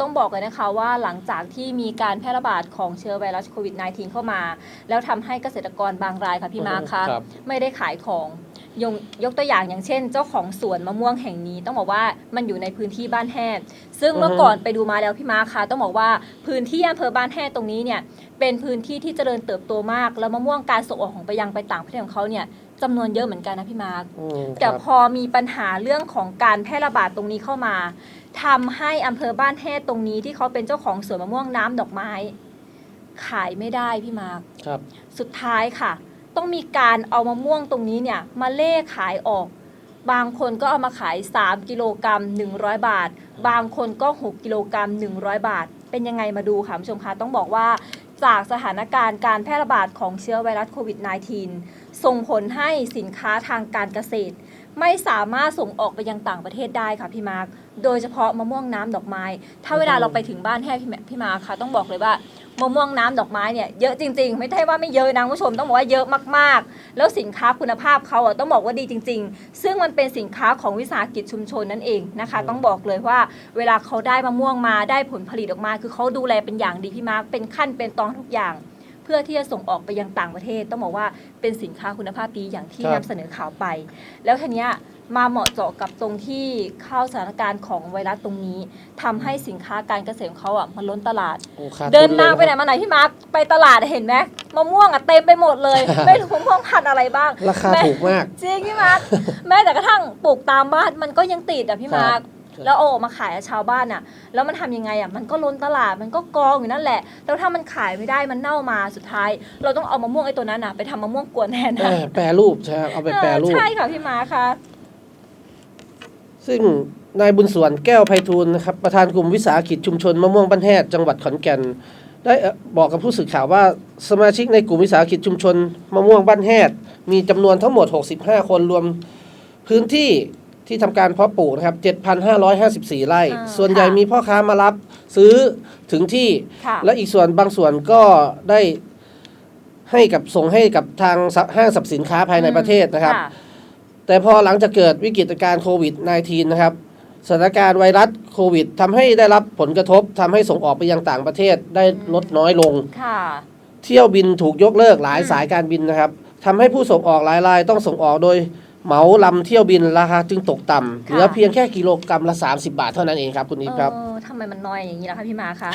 ต้องบอกเลยนะคะว่าหลังจากที่มีการแพร่ระบาดของเชื้อไวรัสโควิด -19 เข้ามา แล้วทำให้เกษตรกรบางรายค่ะพี่มาร์คคะ ครับ ไม่ได้ขายของ ยงยกตัวอย่างอย่างเช่น เจ้าของสวนมะม่วงแห่งนี้ต้องบอกว่ามันอยู่ในพื้นที่บ้านแฮดซึ่งเมื่ออือฮึก่อนไปดูมาแล้วพี่มาร์คคะต้องบอกว่าพื้นที่อำเภอบ้านแฮดตรงนี้เนี่ยเป็นพื้นที่ที่เจริญเติบโตมาก แล้วมะม่วงการส่งออกของไปยังไปต่างประเทศของเขาเนี่ยจำนวนเยอะเหมือนกันนะพี่มาร์คอืมแต่ครับพอมีปัญหาเรื่องของการแพร่ระบาดตรงนี้เข้ามาทำให้อำเภอบ้านแฮดตรงนี้ที่เขาเป็นเจ้าของสวนมะม่วงน้ำดอกไม้ ขายไม่ได้พี่มาร์คครับสุดท้ายค่ะ ต้องมีการเอามะม่วงตรงนี้เนี่ยมาเล่ขายออก บางคนก็เอามาขาย 3 กิโลกรัม100 บาท บางคนก็ 6 กิโลกรัม100 บาท เป็นยังไงมาดูค่ะคุณผู้ชมคะต้องบอกว่าจากสถานการณ์การแพร่ระบาดของเชื้อไวรัสโควิด -19 ส่งผลให้สินค้าทางการเกษตร ไม่สามารถส่งออกไปยังต่างประเทศได้ค่ะพี่มาร์คโดยเฉพาะมะม่วงน้ำดอกไม้ ถ้าเวลาเราไปถึงบ้านแห้พี่แมพี่มาร์คค่ะต้องบอกเลยว่ามะม่วงน้ำดอกไม้เนี่ยเยอะจริง ๆ ไม่ใช่ว่าไม่เยอะนะคุณผู้ชมต้องบอกว่าเยอะมากๆ แล้วสินค้าคุณภาพเขาอะต้องบอกว่าดีจริง ๆ ซึ่งมันเป็นสินค้าของวิสาหกิจชุมชนนั่นเองนะคะ ต้องบอกเลยว่าเวลาเขาได้มะม่วงมาได้ผลผลิตออกมา คือเขาดูแลเป็นอย่างดีพี่มาร์คเป็นขั้นเป็นตอนทุกอย่างเพื่อที่จะส่งออกไปยังต่างประเทศ ต้องบอกว่าเป็นสินค้าคุณภาพดีอย่างที่ครับนำเสนอข่าวไป แล้วทีเนี้ยมาเหมาะเจาะกับตรงที่เข้าสถานการณ์ของไวรัสตรงนี้ทำให้สินค้าการเกษตรของเขาอะมันล้นตลาด โอ้ขาเดินทุทางไปไหนลยะ มาไหนพี่มาร์คไปตลาดเห็นไหมมะม่วงอะเต็มไปหมดเลย ไม่รู้มะม่วงพันธุ์อะไรบ้างราคาแม่ถูกมาก จริงพี่มาร์คแม้แต่กระทั่งปลูกตามบ้านมันก็ยังติดอะพี่มาร์คครับ แล้วเอาออกมาขายให้ชาวบ้านอะ แล้วมันทำยังไงอะมันก็ล้นตลาดมันก็กองอยู่นั่นแหละ แล้วถ้ามันขายไม่ได้มันเน่ามาสุดท้าย เราต้องเอามะม่วงไอ้ตัวนั้นอะไปทำมะม่วงกวนแทนเอนะอแปรรูปใช่ครับเอาไปแปรรูเออปใช่ค่ะพี่มาร์คค่ะ ซึ่งนายบุญสวนแก้วไพฑูรย์นะครับประธานกลุ่มวิสาหกิจชุมชนมะม่วงบ้านแฮดจังหวัดขอนแก่นได้เอ่อบอกกับผู้สื่อข่าวว่าสมาชิกในกลุ่มวิสาหกิจชุมชนมะม่วงบ้านแฮดมีจำนวนทั้งหมด 65 คนรวมพื้นที่ ที่ทำการเพาะปลูกนะครับ 7,554 ไร่ อ่าส่วนใหญ่ค่ะมีพ่อค้ามารับซื้อถึงที่ ค่ะและอีกส่วนบางส่วนก็ได้ให้กับส่งให้กับทางห้างสรรพสินค้าภายในประเทศนะครับ แต่พอหลังจากเกิดวิกฤตการณ์โควิด -19 นะครับสถานการณ์ไวรัสโควิดทำให้ได้รับผลกระทบทำให้ส่งออกไปยังต่างประเทศได้ลดน้อยลง ค่ะ เที่ยวบินถูกยกเลิกหลายอืม สายการบินนะครับทำให้ผู้ส่งออกหลายรายต้องส่งออกโดย เหมาลำเที่ยวบินราคาจึงตกต่ำเหลือเพียงแค่กิโลกรัมละ 30 บาทเท่านั้นเองครับคุณอีฟครับเออทำไมมันน้อยอย่างนี้ล่ะคะพี่มาคะ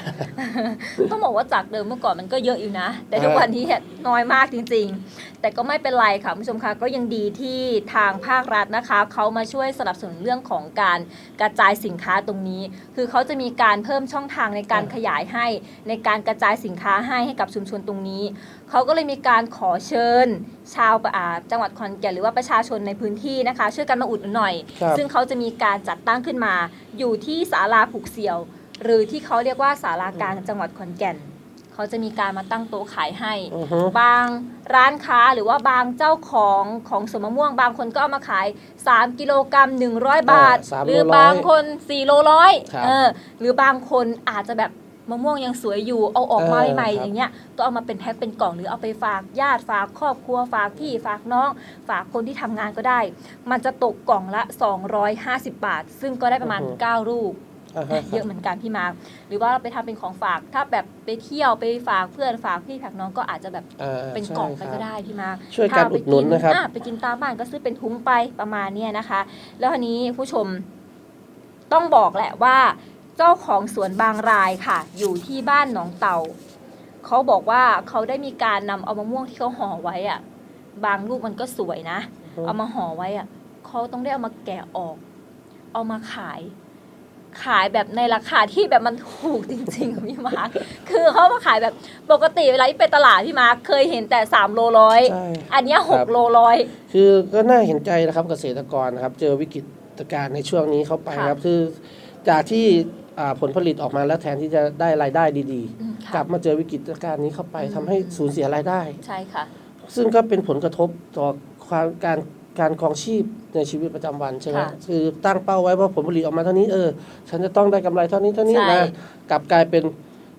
ต้องบอกว่าจากเดิมเมื่อก่อนมันก็เยอะอยู่นะ แต่ทุกเออวันนี้เนี่ยน้อยมากจริง ๆ แต่ก็ไม่เป็นไรค่ะคุณผู้ชมคะก็ยังดีที่ทางภาครัฐนะคะเขามาช่วยสนับสนุนเรื่องของการกระจายสินค้าตรงนี้ คือเขาจะมีการเพิ่มช่องทางในการขยายให้ในการกระจายสินค้าให้ให้กับชุมชนตรงนี้เขาก็เลยมีการขอเชิญ ชาวอ่าจังหวัดขอนแก่นหรือว่าประชาชนในพื้นที่นะคะ ช่วยกันมาอุดหนุนหน่อย ครับซึ่งเขาจะมีการจัดตั้งขึ้นมา อยู่ที่ศาลาผูกเสี่ยว หรือที่เขาเรียกว่าศาลากลางจังหวัดขอนแก่น เขาจะมีการมาตั้งโต๊ะขายให้ อือฮึ บางร้านค้าหรือว่าบางเจ้าของของสวนมะม่วง บางคนก็เอามาขาย 3 กิโลกรัม100 บาท อ่าสามหรือโลร้อยบางคน 4 โลร้อยครับ เออหรือบางคนอาจจะแบบ มะม่วงยังสวยอยู่เอาออกมาเออใหม่ๆครับอย่างเงี้ยก็เอามาเป็นแพ็คเป็นกล่องหรือเอาไปฝากญาติฝากครอบครัวฝากพี่ฝากน้อง ฝากคนที่ทำงานก็ได้ มันจะตกกล่องละ 250 บาท ซึ่งก็ได้ประมาณอือฮึ9ลูกอ่าฮะ เยอะเหมือนกันพี่มาร์คหรือว่าเราไปทำเป็นของฝากถ้าแบบไปเที่ยวไปฝากเพื่อนฝากพี่ฝากน้องก็อาจจะแบบอ่าเป็นใช่กล่องไปครับก็ได้พี่มาร์คช่วยกันถ้าอุดหนุนนะครับอ่ไปกินตามบ้านก็ซื้อเป็นทุงไปประมาณเนี้ยนะคะ แล้วทีนี้ผู้ชมต้องบอกแหละว่า เจ้าของสวนบางรายค่ะ อยู่ที่บ้านหนองเต่าเขาบอกว่าเขาได้มีการนำเอามะม่วงที่เขาห่อไว้อะบางลูกมันก็สวยนะอืมเอามาห่อไว้อะเขาต้องได้เอามาแกะออก เอามาขาย ขายแบบในราคาที่แบบมันถูกจริงๆอะพี่มาร์คคือเขามาขายแบบปกติเวลาที่ไปตลาดพี่มาร์คเคยเห็นแต่สามโลร้อยใช่ อันเนี้ยหคกรับโลร้อย คือก็น่าเห็นใจนะครับเกษตรกรนะครับ เจอวิกฤต การณ์ในช่วงนี้เข้าไปค่ะครับคือจากที่อ่าผลผลิตออกมาแล้วแทนที่จะได้รายได้ดีอืมๆค่ะกลับมาเจอวิกฤตการณ์นี้เข้าไปอืมทำให้สูญเสียรายได้ใช่ค่ะ ซึ่งก็เป็นผลกระทบต่อความการการครองชีพในชีวิตประจำวันใช่ไหมค่ะคือตั้งเป้าไว้ว่าผลผลิตออกมาเท่านี้เออฉันจะต้องได้กำไรเท่านี้เท่านี้ใช่นะกลับกลายเป็น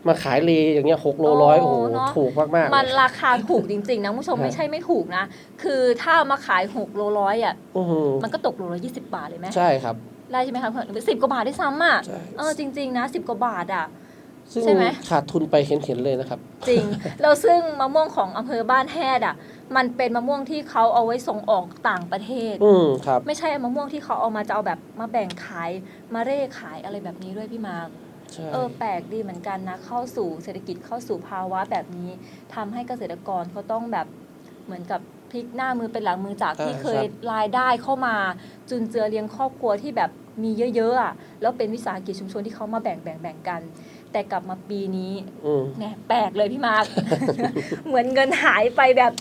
มาขายเลอย่างเงี้ยหกโลร้อยโอ้โหเนอะ ถูกมากๆมันราคาถูกจริง ๆ นะคุณผู้ชมฮะไม่ใช่ไม่ถูกนะ คือถ้าเอามาขายหกโลร้อยอะอื้อหือมันก็ตกโลละยี่สิบบาทเลยไหมใช่ครับได้ใช่ไหมคะสิบกว่าบาทด้วยซ้ำอะใช่เออจริง ๆ นะสิบกว่าบาทอะ ซึ่งใช่ไหม ขาดทุนไปเห็นๆเลยนะครับ จริงแล้วซึ่งมะม่วงของอำเภอบ้านแฮดอะ มันเป็นมะม่วงที่เขาเอาไว้ส่งออกต่างประเทศ อืมครับ ไม่ใช่มะม่วงที่เขาเอามาจะเอาแบบมาแบ่งขายมาเร่ขายอะไรแบบนี้ด้วยพี่มาร์ค ใช่ เออแปลกดีเหมือนกันนะ เข้าสู่เศรษฐกิจเข้าสู่ภาวะแบบนี้ทำให้เกษตรกรเขาต้องแบบเหมือนกับพลิกหน้ามือเป็นหลังมือจากที่เคยรายได้เข้ามา จุนเจือเลี้ยงครอบครัวที่แบบมีเยอะๆอะแล้วเป็นวิสาหกิจชุมชนที่เขามาแบ่งแบ่งแบ่งกัน แต่กลับมาปีนี้อืมเนี่ยแปลกเลยพี่มาร์ค เหมือนเงินหายไปแบบ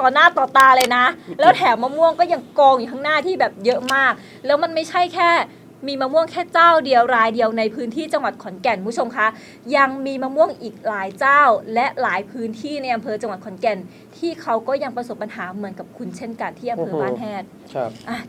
ต่อหน้าต่อตาเลยนะ แล้วแถมมะม่วงก็ยังกองอยู่ข้างหน้าที่แบบเยอะมาก แล้วมันไม่ใช่แค่ มีมะม่วงแค่เจ้าเดียวรายเดียวในพื้นที่จังหวัดขอนแก่นคุณผู้ชมคะยังมีมะม่วงอีกหลายเจ้า และหลายพื้นที่ในอำเภอจังหวัดขอนแก่น ที่เขาก็ยังประสบปัญหาเหมือนกับคุณเช่นกันที่อำเภอบ้านแฮดครับอะ